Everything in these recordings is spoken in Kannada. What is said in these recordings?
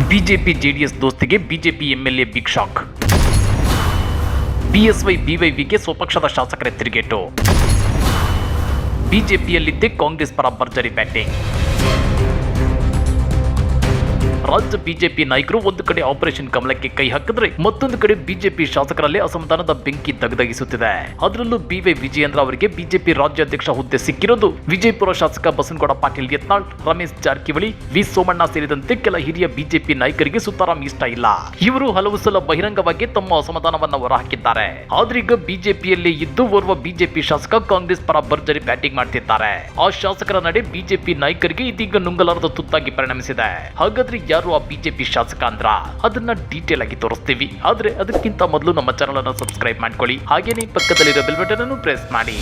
BJP JDS ದೋಸ್ತಿಗೆ BJP MLA big shock. BSY ಬಿವೈವಿಗೆ ಸ್ವಪಕ್ಷದ ಶಾಸಕರೇ ತಿರುಗೇಟು. ಬಿಜೆಪಿಯಲ್ಲಿದ್ದೇ ಕಾಂಗ್ರೆಸ್ ಪರ ಭರ್ಜರಿ ಬ್ಯಾಟಿಂಗ್. ರಾಜ್ಯ ಬಿಜೆಪಿ ನಾಯಕರು ಒಂದು ಕಡೆ ಆಪರೇಷನ್ ಕಮಲಕ್ಕೆ ಕೈ ಹಾಕಿದ್ರೆ ಮತ್ತೊಂದು ಕಡೆ ಬಿಜೆಪಿ ಶಾಸಕರಲ್ಲಿ ಅಸಮಾಧಾನದ ಬೆಂಕಿ ದಗದಗಿಸುತ್ತಿದೆ ಅದರಲ್ಲೂ ಬಿವೈ ವಿಜಯೇಂದ್ರ ಅವರಿಗೆ ಬಿಜೆಪಿ ರಾಜ್ಯಾಧ್ಯಕ್ಷ ಹುದ್ದೆ ಸಿಕ್ಕಿರೋದು ವಿಜಯಪುರ ಶಾಸಕ ಬಸನಗೌಡ ಪಾಟೀಲ್ ಯತ್ನಾಳ್, ರಮೇಶ್ ಜಾರಕಿಹೊಳಿ, ವಿ ಸೋಮಣ್ಣ ಸೇರಿದಂತೆ ಕೆಲ ಹಿರಿಯ ಬಿಜೆಪಿ ನಾಯಕರಿಗೆ ಸುತಾರಾಮ್ ಇಷ್ಟ ಇಲ್ಲ. ಇವರು ಹಲವು ಸಲ ಬಹಿರಂಗವಾಗಿ ತಮ್ಮ ಅಸಮಾಧಾನವನ್ನು ಹೊರಹಾಕಿದ್ದಾರೆ. ಆದ್ರೀಗ ಬಿಜೆಪಿಯಲ್ಲಿ ಇದ್ದು ಓರ್ವ ಬಿಜೆಪಿ ಶಾಸಕ ಕಾಂಗ್ರೆಸ್ ಪರ ಭರ್ಜರಿ ಬ್ಯಾಟಿಂಗ್ ಮಾಡ್ತಿದ್ದಾರೆ. ಆ ಶಾಸಕರ ನಡೆ ಬಿಜೆಪಿ ನಾಯಕರಿಗೆ ಇದೀಗ ನುಂಗಲಾರದ ತುತ್ತಾಗಿ ಪರಿಣಮಿಸಿದೆ. ಹಾಗಾದ್ರೆ ಯಾರು ಆ ಬಿಜೆಪಿ ಶಾಸಕ ಅಂದ್ರ ಅದನ್ನ ಡೀಟೇಲ್ ಆಗಿ ತೋರಿಸ್ತೀವಿ. ಆದ್ರೆ ಅದಕ್ಕಿಂತ ಮೊದಲು ನಮ್ಮ ಚಾನಲ್ ಅನ್ನು ಸಬ್ಸ್ಕ್ರೈಬ್ ಮಾಡ್ಕೊಳ್ಳಿ. ಹಾಗೇನೇ ಪಕ್ಕದಲ್ಲಿರೋ ಬೆಲ್ ಬಟನ್ ಅನ್ನು ಪ್ರೆಸ್ ಮಾಡಿ.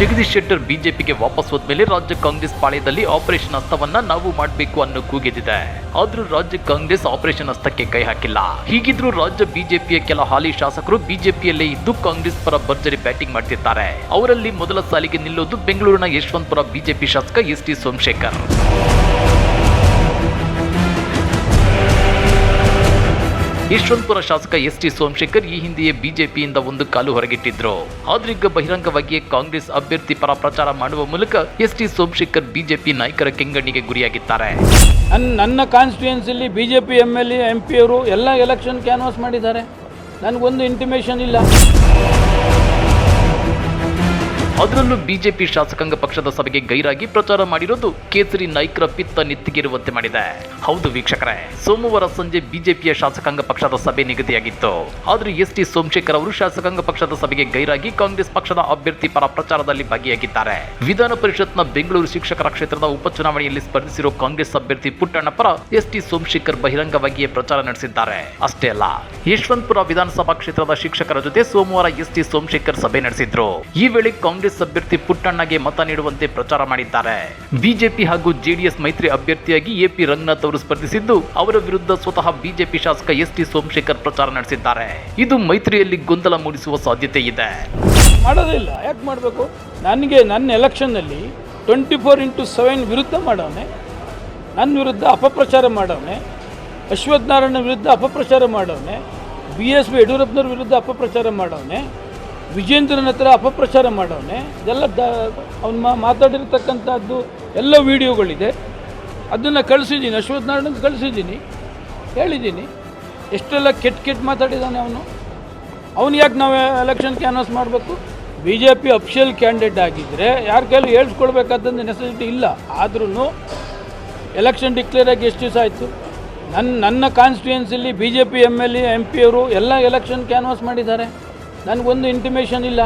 ಜಗದೀಶ್ ಶೆಟ್ಟರ್ ಬಿಜೆಪಿಗೆ ವಾಪಸ್ ಹೋದ್ಮೇಲೆ ರಾಜ್ಯ ಕಾಂಗ್ರೆಸ್ ಪಾಳ್ಯದಲ್ಲಿ ಆಪರೇಷನ್ ಹಸ್ತವನ್ನ ನಾವು ಮಾಡಬೇಕು ಅನ್ನೋ ಕೂಗಿದಿದೆ ಆದ್ರೂ ರಾಜ್ಯ ಕಾಂಗ್ರೆಸ್ ಆಪರೇಷನ್ ಹಸ್ತಕ್ಕೆ ಕೈ ಹಾಕಿಲ್ಲ. ಹೀಗಿದ್ರು ರಾಜ್ಯ ಬಿಜೆಪಿಯ ಕೆಲ ಹಾಲಿ ಶಾಸಕರು ಬಿಜೆಪಿಯಲ್ಲೇ ಇದ್ದು ಕಾಂಗ್ರೆಸ್ ಪರ ಭರ್ಜರಿ ಬ್ಯಾಟಿಂಗ್ ಮಾಡ್ತಿದ್ದಾರೆ ಅವರಲ್ಲಿ ಮೊದಲ ಸಾಲಿಗೆ ನಿಲ್ಲೋದು ಬೆಂಗಳೂರಿನ ಯಶವಂತಪುರ ಬಿಜೆಪಿ ಶಾಸಕ ಎಸ್ ಟಿ ಸೋಮಶೇಖರ್. ಯಶವಂತಪುರ ಶಾಸಕ ಎಸ್ ಟಿ ಸೋಮಶೇಖರ್ ಈ ಹಿಂದೆಯೇ ಬಿಜೆಪಿಯಿಂದ ಒಂದು ಕಾಲು ಹೊರಗಿಟ್ಟಿದ್ರು. ಆದ್ರೀಗ ಬಹಿರಂಗವಾಗಿಯೇ ಕಾಂಗ್ರೆಸ್ ಅಭ್ಯರ್ಥಿ ಪರ ಪ್ರಚಾರ ಮಾಡುವ ಮೂಲಕ ಎಸ್ ಟಿ ಸೋಮಶೇಖರ್ ಬಿಜೆಪಿ ನಾಯಕರ ಕೆಂಗಣ್ಣಿಗೆ ಗುರಿಯಾಗಿದ್ದಾರೆ. ನನ್ನ ಕಾನ್ಸ್ಟಿಟ್ಯೂನ್ಸಿಲಿ B J P M L A M P ಅವರು ಎಲ್ಲ ಎಲೆಕ್ಷನ್ ಕ್ಯಾನ್ವಾಸ್ ಮಾಡಿದ್ದಾರೆ. ನನಗೊಂದು ಇಂಟಿಮೇಷನ್ ಇಲ್ಲ. ಅದರಲ್ಲೂ ಬಿಜೆಪಿ ಶಾಸಕಾಂಗ ಪಕ್ಷದ ಸಭೆಗೆ ಗೈರಾಗಿ ಪ್ರಚಾರ ಮಾಡಿರೋದು ಕೇಸರಿ ನಾಯ್ಕರ ಪಿತ್ತ ನೆತ್ತಿಗೇರುವಂತೆ ಮಾಡಿದೆ. ಹೌದು ವೀಕ್ಷಕರೇ, ಸೋಮವಾರ ಸಂಜೆ ಬಿಜೆಪಿಯ ಶಾಸಕಾಂಗ ಪಕ್ಷದ ಸಭೆ ನಿಗದಿಯಾಗಿತ್ತು. ಆದ್ರೆ ಎಸ್ ಟಿ ಸೋಮಶೇಖರ್ ಅವರು ಶಾಸಕಾಂಗ ಪಕ್ಷದ ಸಭೆಗೆ ಗೈರಾಗಿ ಕಾಂಗ್ರೆಸ್ ಪಕ್ಷದ ಅಭ್ಯರ್ಥಿ ಪರ ಪ್ರಚಾರದಲ್ಲಿ ಭಾಗಿಯಾಗಿದ್ದಾರೆ. ವಿಧಾನ ಪರಿಷತ್ನ ಬೆಂಗಳೂರು ಶಿಕ್ಷಕರ ಕ್ಷೇತ್ರದ ಉಪಚುನಾವಣೆಯಲ್ಲಿ ಸ್ಪರ್ಧಿಸಿರುವ ಕಾಂಗ್ರೆಸ್ ಅಭ್ಯರ್ಥಿ ಪುಟ್ಟಣ್ಣ ಪರ ಎಸ್ ಟಿ ಸೋಮಶೇಖರ್ ಬಹಿರಂಗವಾಗಿಯೇ ಪ್ರಚಾರ ನಡೆಸಿದ್ದಾರೆ. ಅಷ್ಟೇ ಅಲ್ಲ, ಯಶವಂತಪುರ ವಿಧಾನಸಭಾ ಕ್ಷೇತ್ರದ ಶಿಕ್ಷಕರ ಜೊತೆ ಸೋಮವಾರ ಎಸ್ ಟಿ ಸೋಮಶೇಖರ್ ಸಭೆ ನಡೆಸಿದ್ರು. ಈ ವೇಳೆ ಕಾಂಗ್ರೆಸ್ ಅಭ್ಯರ್ಥಿ ಪುಟ್ಟಣ್ಣಗೆ ಮತ ನೀಡುವಂತೆ ಪ್ರಚಾರ ಮಾಡಿದ್ದಾರೆ. ಬಿಜೆಪಿ ಹಾಗೂ ಜೆಡಿಎಸ್ ಮೈತ್ರಿ ಅಭ್ಯರ್ಥಿಯಾಗಿ ಎಪಿ ರಂಗನಾಥ್ ಅವರು ಸ್ಪರ್ಧಿಸಿದ್ದು, ಅವರ ವಿರುದ್ಧ ಸ್ವತಃ ಬಿಜೆಪಿ ಶಾಸಕ ಎಸ್ ಟಿ ಸೋಮಶೇಖರ್ ಪ್ರಚಾರ ನಡೆಸಿದ್ದಾರೆ. ಇದು ಮೈತ್ರಿಯಲ್ಲಿ ಗೊಂದಲ ಮೂಡಿಸುವ ಸಾಧ್ಯತೆ ಇದೆ. ಮಾಡೋದಿಲ್ಲ ಯಾಕೆ ಮಾಡಬೇಕು? ನನಗೆ ನನ್ನ ಎಲೆಕ್ಷನ್ನಲ್ಲಿ ಟ್ವೆಂಟಿ ಫೋರ್ ಇಂಟು ಸೆವೆನ್ ವಿರುದ್ಧ ಮಾಡವನೆ ನನ್ನ ವಿರುದ್ಧ ಅಪಪ್ರಚಾರ ಮಾಡವನೆ ಅಶ್ವಥ್ ನಾರಾಯಣ ವಿರುದ್ಧ ಅಪಪ್ರಚಾರ ಮಾಡವನೆ ಬಿ ಎಸ್ ಯಡಿಯೂರಪ್ಪನವ್ರ ವಿರುದ್ಧ ಅಪಪ್ರಚಾರ ಮಾಡವನೆ ವಿಜೇಂದ್ರನ ಹತ್ರ ಅಪಪ್ರಚಾರ ಮಾಡೋನೆ ಇದೆಲ್ಲ ದ, ಅವ್ನು ಮಾತಾಡಿರ್ತಕ್ಕಂಥದ್ದು ಎಲ್ಲ ವಿಡಿಯೋಗಳಿದೆ. ಅದನ್ನು ಕಳಿಸಿದ್ದೀನಿ ಅಶ್ವಥ್ ನಾರಾಯಣ ಕಳಿಸಿದ್ದೀನಿ, ಹೇಳಿದ್ದೀನಿ. ಎಷ್ಟೆಲ್ಲ ಕೆಟ್ಟ ಕೆಟ್ಟ ಮಾತಾಡಿದ್ದಾನೆ ಅವನು. ಅವ್ನು ಯಾಕೆ ನಾವು ಎಲೆಕ್ಷನ್ ಕ್ಯಾನ್ವಾಸ್ ಮಾಡಬೇಕು? B J P official candidate ಆಗಿದ್ದರೆ ಯಾರ ಕೈಲಿ ಹೇಳ್ಸ್ಕೊಳ್ಬೇಕಾದಂಥ ನೆಸೆಸಿಟಿ ಇಲ್ಲ. ಆದ್ರೂ ಎಲೆಕ್ಷನ್ ಡಿಕ್ಲೇರ್ ಆಗಿ ಎಷ್ಟು ದಿವಸ ಆಯಿತು? ನನ್ನ ನನ್ನ ಕಾನ್ಸ್ಟಿಟ್ಯೂನ್ಸಿಲಿ B J P M L A M P ಅವರು ಎಲ್ಲ ಎಲೆಕ್ಷನ್ ಕ್ಯಾನ್ವಾಸ್ ಮಾಡಿದ್ದಾರೆ. ನನಗೊಂದು ಇಂಟಿಮೇಷನ್ ಇಲ್ಲ.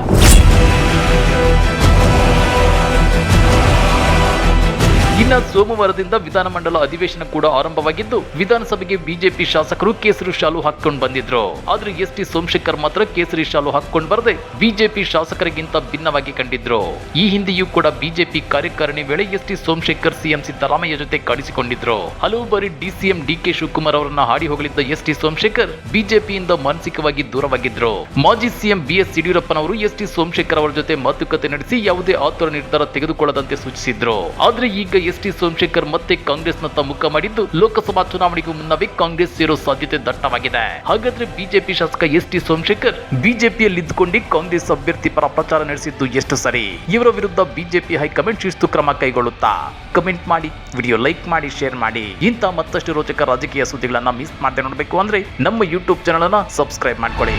ಇನ್ನ ಸೋಮವಾರದಿಂದ ವಿಧಾನಮಂಡಲ ಅಧಿವೇಶನ ಕೂಡ ಆರಂಭವಾಗಿದ್ದು, ವಿಧಾನಸಭೆಗೆ ಬಿಜೆಪಿ ಶಾಸಕರು ಕೇಸರಿ ಶಾಲು ಹಾಕೊಂಡು ಬಂದಿದ್ರು. ಆದ್ರೆ ಎಸ್ ಟಿ ಸೋಮಶೇಖರ್ ಮಾತ್ರ ಕೇಸರಿ ಶಾಲು ಹಾಕೊಂಡು ಬರದೆ ಬಿಜೆಪಿ ಶಾಸಕರಿಗಿಂತ ಭಿನ್ನವಾಗಿ ಕಂಡಿದ್ರು. ಈ ಹಿಂದೆಯೂ ಕೂಡ ಬಿಜೆಪಿ ಕಾರ್ಯಕಾರಿಣಿ ವೇಳೆ S T Somashekar CM Siddaramaiah ಜೊತೆ ಕಾಡಿಸಿಕೊಂಡಿದ್ರು ಹಲವು ಬಾರಿ ಡಿಸಿಎಂ ಡಿಕೆ ಶಿವಕುಮಾರ್ ಅವರನ್ನ ಹಾಡಿ ಹೋಗಲಿದ್ದ ಎಸ್ ಟಿ ಸೋಮಶೇಖರ್ ಬಿಜೆಪಿಯಿಂದ ಮಾನಸಿಕವಾಗಿ ದೂರವಾಗಿದ್ರು. ಮಾಜಿ ಸಿಎಂ ಬಿಎಸ್ ಯಡಿಯೂರಪ್ಪನವರು ಎಸ್ ಟಿ ಸೋಮಶೇಖರ್ ಅವರ ಜೊತೆ ಮಾತುಕತೆ ನಡೆಸಿ ಯಾವುದೇ ಆತುರ ನಿರ್ಧಾರ ತೆಗೆದುಕೊಳ್ಳದಂತೆ ಸೂಚಿಸಿದ್ರು. ಆದ್ರೆ ಈಗ ಎಸ್ ಟಿ ಸೋಮಶೇಖರ್ ಮತ್ತೆ ಕಾಂಗ್ರೆಸ್ನತ್ತ ಮುಖ ಮಾಡಿದ್ದು ಲೋಕಸಭಾ ಚುನಾವಣೆಗೂ ಮುನ್ನವೇ ಕಾಂಗ್ರೆಸ್ ಸೇರೋ ಸಾಧ್ಯತೆ ದಟ್ಟವಾಗಿದೆ. ಹಾಗಾದ್ರೆ ಬಿಜೆಪಿ ಶಾಸಕ ಎಸ್ ಟಿ ಸೋಮಶೇಖರ್ ಬಿಜೆಪಿಯಲ್ಲಿ ಇದ್ದುಕೊಂಡು ಕಾಂಗ್ರೆಸ್ ಅಭ್ಯರ್ಥಿ ಪರ ಪ್ರಚಾರ ನಡೆಸಿದ್ದು ಎಷ್ಟು ಸರಿ? ಇವರ ವಿರುದ್ಧ ಬಿಜೆಪಿ ಹೈಕಮಾಂಡ್ ಶಿಸ್ತು ಕ್ರಮ ಕೈಗೊಳ್ಳುತ್ತಾ? ಕಮೆಂಟ್ ಮಾಡಿ, ವಿಡಿಯೋ ಲೈಕ್ ಮಾಡಿ, ಶೇರ್ ಮಾಡಿ. ಇಂಥ ಮತ್ತಷ್ಟು ರೋಚಕ ರಾಜಕೀಯ ಸುದ್ದಿಗಳನ್ನ ಮಿಸ್ ಮಾಡದೆ ನೋಡಬೇಕು ಅಂದ್ರೆ ನಮ್ಮ ಯೂಟ್ಯೂಬ್ ಚಾನಲ್ ಅನ್ನ ಸಬ್ಸ್ಕ್ರೈಬ್ ಮಾಡ್ಕೊಳ್ಳಿ.